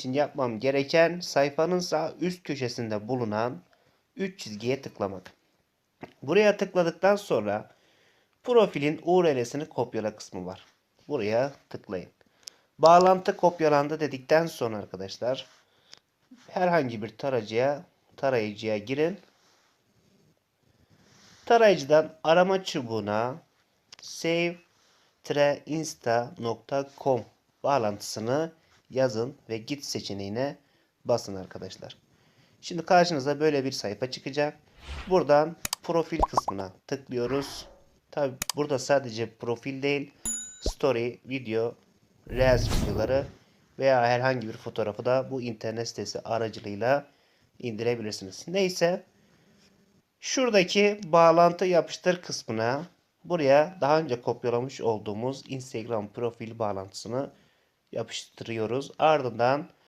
için yapmam gereken sayfanın sağ üst köşesinde bulunan 3 çizgiye tıklamak. Buraya tıkladıktan sonra profilin URL'sini kopyala kısmı var. Buraya tıklayın. Bağlantı kopyalandı dedikten sonra arkadaşlar herhangi bir tarayıcıya tarayıcıya girin. Tarayıcıdan arama çubuğuna save-insta.com bağlantısını yazın ve git seçeneğine basın arkadaşlar. Şimdi karşınıza böyle bir sayfa çıkacak. Buradan profil kısmına tıklıyoruz. Tabi burada sadece profil değil, story, video, reels videoları veya herhangi bir fotoğrafı da bu internet sitesi aracılığıyla indirebilirsiniz. Neyse şuradaki bağlantı yapıştır kısmına buraya daha önce kopyalamış olduğumuz Instagram profil bağlantısını yapıştırıyoruz. Ardından